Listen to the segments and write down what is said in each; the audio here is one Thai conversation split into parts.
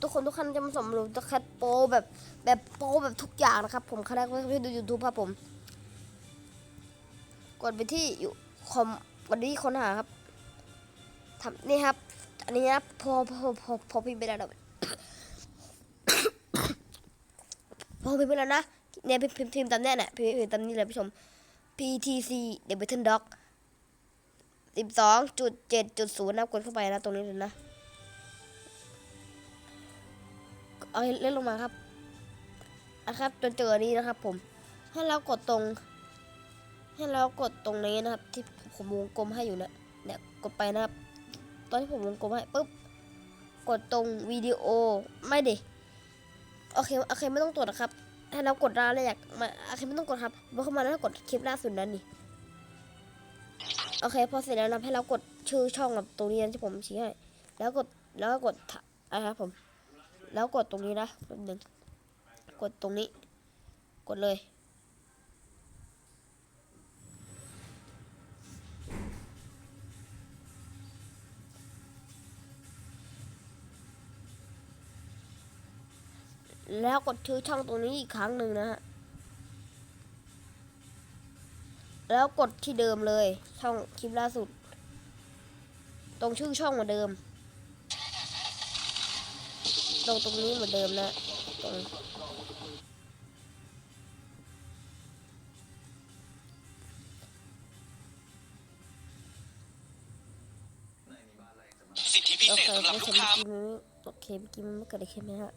ทุกคนทุกท่านจะมาสมรู้จะคัดโปแบบแบบโปแบบทุกอย่างนะครับ ผมครั้งแรกที่ดูยูทูบครับผม กดไปที่อยู่คอมกดที่ค้นหาครับทำนี่ครับ อันนี้นะพอพอพอพอพิมพ์ไปแล้วนะพอพิมพ์ไปแล้วนะเนี่ยพิมพ์พิมพ์ตามเนี้ยแหละพิมพ์ตามนี้เลยผู้ชม PTC The Button Dock สิบสองจุดเจ็ดจุดศูนย์นะกดเข้าไปนะตรงนี้เลยนะ เอาเลื่อนลงมาครับนะครับจนเจอนี้นะครับ ผมให้เรากดตรง ให้เรากดตรงนี้นะครับ ที่ผมวงกลมให้อยู่เนะเนี่ยกดไปนะครับ ตอนที่ผมวงกลมให้ปุ๊บกดตรงวิดีโอไม่ดิโอเคโอเคไม่ต้องตรวจนะครับให้เรากดรายละเอียดมาโอเคไม่ต้องกดครับพอเข้ามาแล้วกดคลิปล่าสุดนั้นนี่โอเคพอเสร็จแล้วนะให้เรากดชื่อช่องกับตรงนี้นะที่ผมชี้ให้แล้วกดแล้วก็กดถอะไรครับผม แล้วกดตรงนี้นะแป๊บหนึงกดตรงนี้ กดเลย แล้วกดชื่อช่องตรงนี้อีกครั้งหนึ่งนะฮะแล้วกดที่เดิมเลยช่องคลิปล่าสุด ตรงชื่อช่องเหมือนเดิม ตรงตรงนี้เหมือนเดิมนะตรงสิทธิพิโอเศเคษสำหรับไม่ลูใช่กเมื่อค้ากี้มันโอเคเมื่อกี้มันไม่เกิดอะไรขึ้นนะฮะ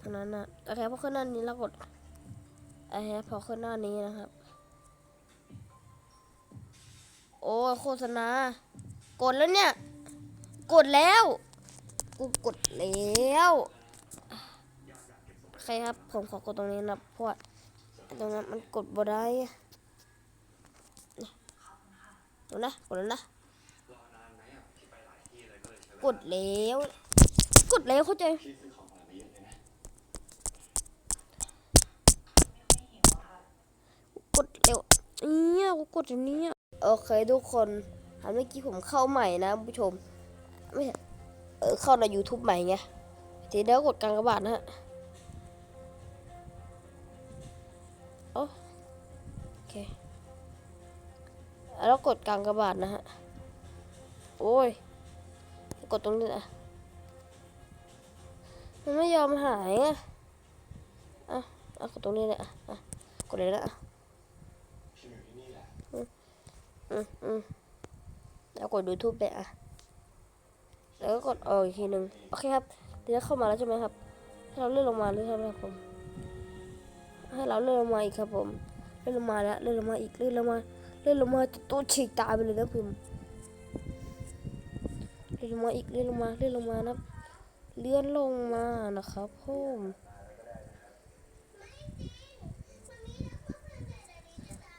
ตรงนั้นนะโอเคพอขึ้นหน้านี้แล้วกดไอ้ฮะพอขึ้นหน้านี้นะครับ โอ้ยโฆษณากดแล้วเนี่ย กดแล้ว กูกดแล้ว โอเครับ ผมขอกดตรงนี้นะเพราะว่าตรงนั้นมันกดบ่ได้ดูนะกดแล้วนะ กดแล้ว กดแล้วเข้าใจกดเร็วเนี่ยกูกดอย่างนี้โอเคทุกคนอันเมื่อกี้ผมเข้าใหม่นะผู้ชมไม่เออเข้าใน YouTube ใหม่ไงทีนี้ก็กดกลางกระบาดนะฮะ แล้วกดกลางกระบาดนะฮะ โอ้ย กดตรงนี้อะมันไม่ยอมหายอะอะอะกดตรงนี้เลยอะอะกดเลยนะอะอืมอืมอืมแล้วกดดูทูบไปอะ แล้วก็กดออกอีกทีหนึ่งโอเคครับทีนี้เข้ามาแล้วใช่ไหมครับ ให้เราเลื่อนลงมาเลยใช่ไหมครับผม ให้เราเลื่อนลงมาอีกครับผม เลื่อนลงมาแล้ว เลื่อนลงมาอีก เลื่อนลงมา เลื่อนลงมาจะตัวฉีกตายไปเลยนะพิมเลื่อนลงมาอีกเลื่อนลงมาเลื่อนลงมานะเลื่อนลงมานะครับผม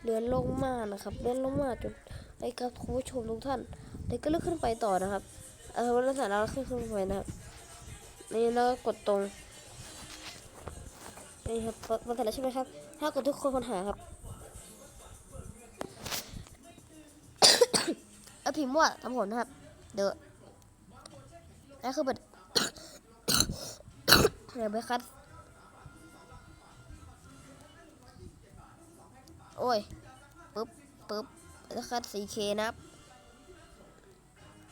เลื่อนลงมานะครับเลื่อนลงมาจนไอ้ครับคุณผู้ชมทุกท่านเด็กก็เลื่อนขึ้นไปต่อนะครับเออวันละสาระขึ้นขึ้นไปนะครับนี่แล้วก็กดตรงนี่ครับมันเสร็จแล้วใช่ไหมครับ ถ้ากดทุกคนค้นหาครับ พิมพ์ว่าทำผลนะครับ เดอะแล้วคือเปิดเดี๋ยวไปคัดโอ้ยปึ๊บปึ๊บแล้วคัด 4K นะครับ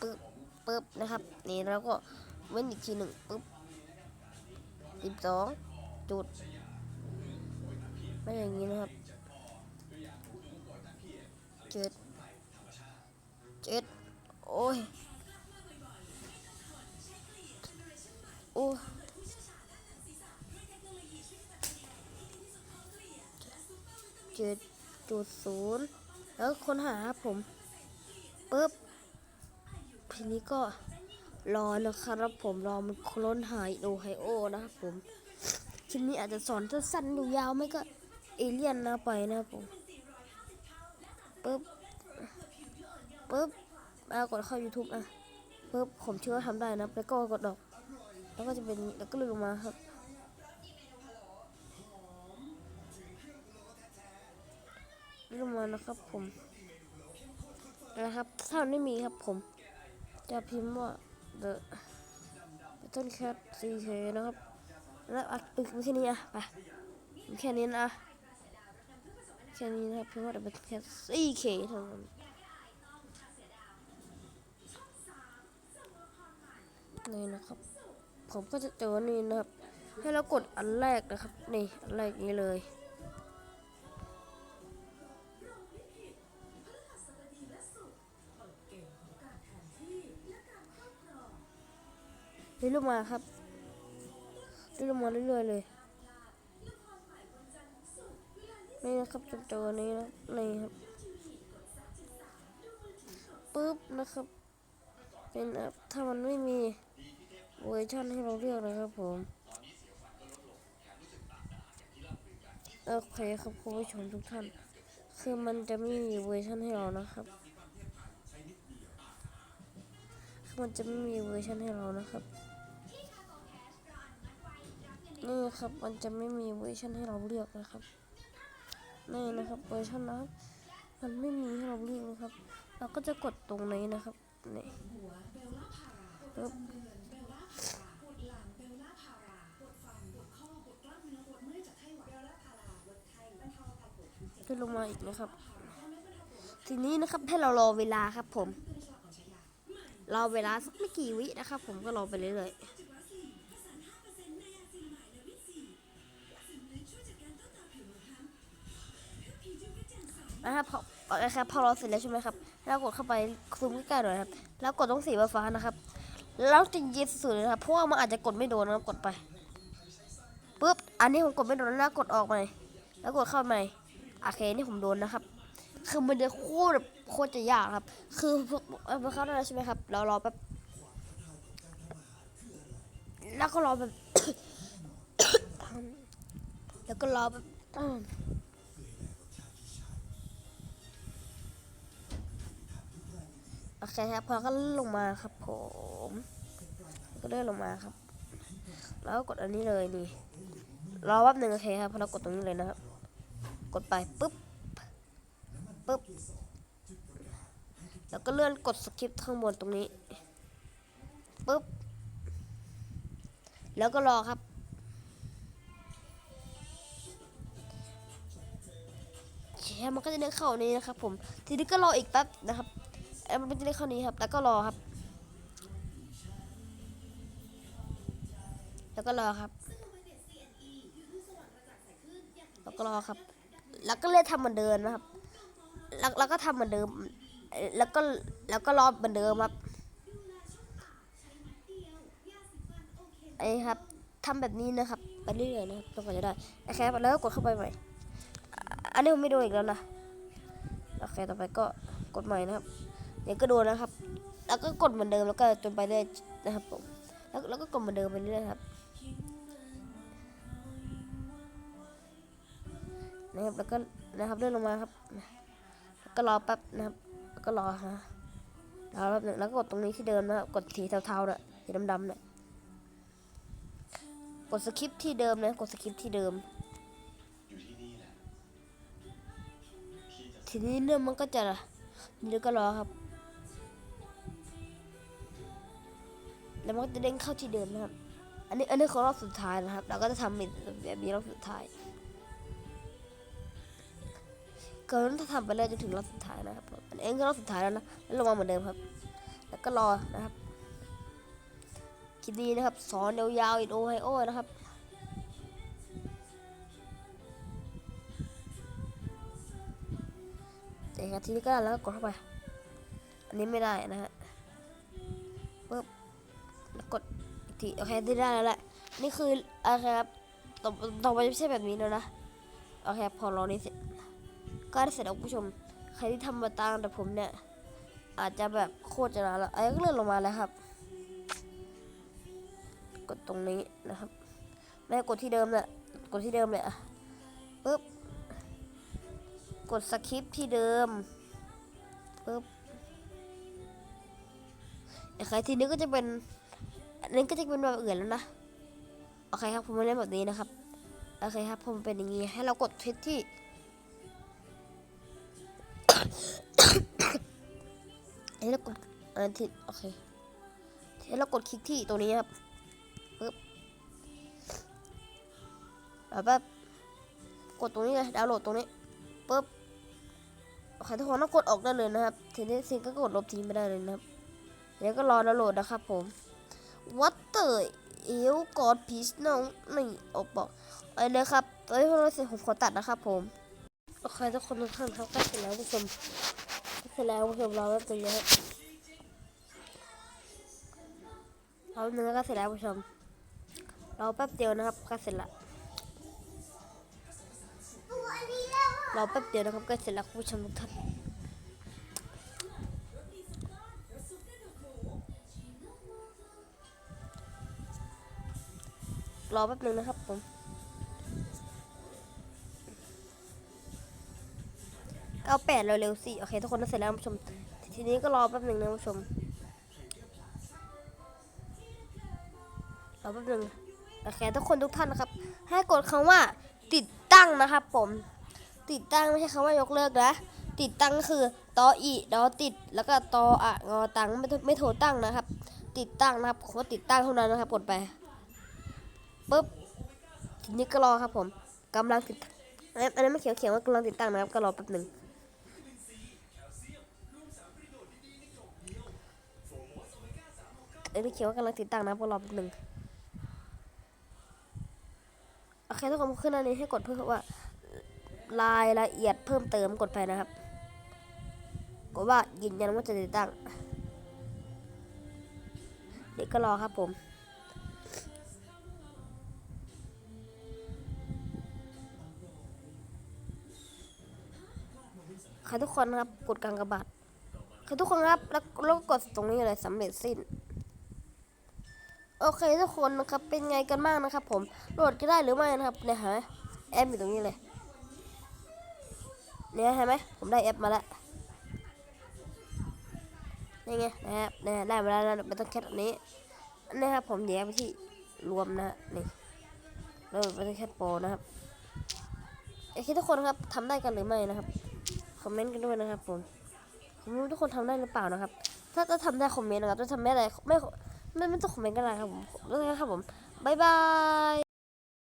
ปึ๊บปึ๊บนะครับ นี่แล้วก็เว้นอีกทีหนึ่งปึ๊บสิบสองจุดไม่อย่างนี้นะครับเจ็ด เจ็ดโอ้ย โอ้เจ็ดจุดศูนย์แล้วค้นหาผมปึ๊บทีนี้ก็รอนะครับผมรอมันค้นหาโอไฮโอนะครับผมคลิปนี้อาจจะสอนสั้นๆดูยาวไม่ก็เอเลี่ยนนะไปนะครับผมปึ๊บ ปึ๊บมากดเข้า YouTube อะปึ๊บผมเชื่อว่าทำได้นะ แล้วก็กดดอก แล้วก็จะเป็นแล้วก็เลื่อนลงมาครับ เลื่อนลงมานะครับผมนะครับ ถ้าไม่มีครับผม จะพิมพ์ว่า the ต้นแคท 4K นะครับ แล้วอัดปึ๊กแค่นี้อะไปแค่นี้นะแค่นี้นะครับเพราะว่าจะเป็นแค่ 4K เท่านั้น นี่นะครับ ผมก็จะเจอนี่นะครับ ให้เรากดอันแรกนะครับ นี่อันแรกนี้เลยเรื่อยมาครับเรื่อยมาเรื่อยๆเลยนี่นะครับจนเจอนี้นะนี่ครับปุ๊บนะครับ เป็นแบบถ้ามันไม่มี เวอร์ชันให้เราเลือกนะครับผมโอเคครับคุณผู้ชมทุกท่าน คือมันจะไม่มีเวอร์ชันให้เรานะครับคือมันจะไม่มีเวอร์ชันให้เรานะครับ นี่ครับมันจะไม่มีเวอร์ชันให้เราเลือกนะครับ นี่นะครับเวอร์ชันนะครับมันไม่มีให้เราเลือกนะครับ เราก็จะกดตรงนี้นะครับ นี่ปึ๊บ ลงมาอีกนะครับ ทีนี้นะครับให้เรารอเวลาครับ ผม รอเวลาสักไม่กี่วินะครับ ผมก็รอไปเรื่อยๆนะครับพอเอะครับพอเราเสร็จแล้วใช่ไหมครับแล้วกดเข้าไปซูมใกล้ๆหน่อยครับ แล้วกดตรงสีฟ้านะครับ แล้วจะเย็นสุดเลยครับเพราะว่ามันอาจจะกดไม่โดนนะครับกดไปปุ๊บ อันนี้ผมกดไม่โดนแล้วกดออกใหม่ แล้วกดเข้าใหม่ โอเคนี่ผมโดนนะครับ คือมันจะโคตรแบบโคตรจะยากครับ คือพวกเอเข้าได้แล้วใช่ไหมครับเรารอแป๊บแล้วก็รอแบบ แล้วก็รอแบบโอเคครับพอก็ลงมาครับ ผม ก็เลื่อนลงมาครับ แล้วก็กดอันนี้เลยนี่ รอแป๊บหนึ่งโอเคครับพอเรากดตรงนี้เลยนะครับ กดไปปุ๊บปุ๊บ แล้วก็เลื่อนกดสคริปต์ข้างบนตรงนี้ปุ๊บ แล้วก็รอครับ แชร์มันก็จะเดินเข้านี้นะครับ ผม ทีนี้ก็รออีกแป๊บนะครับเอ้ยมันจะได้เข้านี้ครับ แล้วก็รอครับ แล้วก็รอครับ แล้วก็รอครับ แล้วก็เล่นทำเหมือนเดิมนะครับ แล้วแล้วก็ทำเหมือนเดิม แล้วก็แล้วก็รอบเหมือนเดิมครับไอ้ครับทำแบบนี้นะครับไปเรื่อยๆนะครับจนกว่าจะได้โอเคครับแล้วก็กดเข้าไปใหม่ อันนี้ผมไม่โดนอีกแล้วนะโอเคต่อไปก็กดใหม่นะครับเดี๋ยวก็โดนนะครับ แล้วก็กดเหมือนเดิมแล้วก็จนไปเรื่อยนะครับผมแล้วแล้วก็กดเหมือนเดิมไปเรื่อยครับ นะครับแล้วก็นะครับเลื่อนลงมาครับแล้วก็รอแป๊บนะครับแล้วก็รอฮะรอแป๊บหนึงแล้วก็กดตรงนี้ที่เดิมนะครับกดสีเทาๆน่ะสีดำๆน่ะกดสคริปต์ที่เดิมนะกดสคริปต์ที่เดิมทีนี้เนี่ยมันก็จะเดี๋ยวก็รอครับ แล้วมันก็จะเด้งเข้าที่เดิมนะครับ อันนี้อันนี้ของรอบสุดท้ายนะครับ เราก็จะทำแบบนี้รอบสุดท้าย เกินถ้าทำไปเลยจนถึงรอบสุดท้ายนะครับผมอันนี้ก็รอบสุดท้ายแล้วนะแล้วลงมาเหมือนเดิมครับ แล้วก็รอนะครับคลิปนี้นะครับ สอนยาวๆอินโอไฮโอนะครับเดี๋ยวทีนี้ก็ได้แล้วก็กดเข้าไป อันนี้ไม่ได้นะฮะปึ๊บแล้วกดอีกทีโอเคที่ได้แล้วแหละ นี่คือโอเคครับ ต่อต่อไปไม่ใช่แบบนี้แล้วนะ โอเค พอรอนี้เสร็จ ก็ได้เสร็จแล้วคุณผู้ชม ใครที่ทำมาตามแต่ผมเนี่ย อาจจะแบบโคตรจะนานแล้วไอ้ก็เลื่อนลงมาแล้วครับ กดตรงนี้นะครับไม่กดที่เดิมเนี่ยกดที่เดิมเลยอะปึ๊บกดสคริปที่เดิมปึ๊บโอเคทีนี้ก็จะเป็นอันนี้ก็จะเป็นแบบอื่นแล้วนะโอเคครับผมมาเล่นแบบนี้นะครับโอเคครับผมเป็นอย่างนี้ให้เรากดทิศที่ แล้วกดอันที่โอเคแล้วกดคลิกที่ตัวนี้ครับปึ๊บแล้วแบบกดตรงนี้เลยดาวน์โหลดตรงนี้ปึ๊บโอเคทุกคนต้องกดออกได้เลยนะครับเทีนี้ซิงก็กดลบทิ้งไม่ได้เลยนะครับแล้วก็รอดาวน์โหลดนะครับผมวัตเตอร์เอวกอดพีชน้องนี่ออกบอกไอ้เลยครับตัวที่เราใอ้ยผมขอตัดนะครับผม โอเคทุกคนทุกท่านครับใกล้เสร็จแล้วผู้ชมก็เสร็จแล้วผู้ชม เรอแป๊บนึงนะครับรอแป๊บนึงแล้วก็เสร็จแล้วผู้ชมเรอแป๊บเดียวนะครับก็เสร็จละรอแป๊บเดียวนะครับก็เสร็จแล้วคุณผู้ชมทุกท่านรอแป๊บนึงนะครับผม เก้าแปดเร็วๆสิโอเคทุกคนเสร็จแล้วคุณผู้ชม ทีนี้ก็รอแป๊บหนึ่งนะคุณผู้ชมรอแป๊บหนึ่งโอเคทุกคนทุกท่านนะครับ ให้กดคำว่าติดตั้งนะครับ ผม ติดตั้งไม่ใช่คำว่ายกเลิกนะติดตั้งคือตออีดอติดแล้วก็ตออะงอตังไม่ไม่โทรตั้งนะครับ ติดตั้งนะครับคำว่าติดตั้งเท่านั้นนะครับกดไปปุ๊บทีนี้ก็รอครับผมกำลังติดอันนี้นไม่เขียวเขียนว่ากำลังติดตั้งนะครับก็รอแป๊บหนึ่ง เอ้ยไม่เขียนว่ากำลังติดตั้งนะพวกเราแป๊บหนึ่งโอเคทุกคนขึ้นอันนี้ให้กดเพื่อว่ารายละเอียดเพิ่มเติมกดไปนะครับ กดว่ายืนยันว่าจะติดตั้งเด็กก็รอครับผมค่ะทุกคนครับกดกลางกระบาดค่ะทุกคนครับแล้วแล้วก็กดตรงนี้เลยสำเร็จสิ้น โอเคทุกคนนะครับเป็นไงกันบ้างนะครับ ผมโหลดก็ได้หรือไม่นะครับเนี่ยเห็นไหมแอปอยู่ตรงนี้เลยเนี่ยเห็นไหมผมได้แอปมาแล้วนี่ไงนะครับเนี่ยได้มาแล้วนะไม่ต้องแค่อันนี้นี่ครับผมแยกไปที่รวมนะนี่แล้วไม่ต้องแค่โปรนะครับโอเคทุกคนครับทำได้กันหรือไม่นะครับคอมเมนต์กันด้วยนะครับผมผมไม่รู้ทุกคนทำได้หรือเปล่านะครับ ถ้าจะทำได้คอมเมนต์นะครับถ้าทำไม่ได้ไม่ มันม่ต้องคอมเมนต์กันนะครับผมแล้วกันครับผม บ๊ายบาย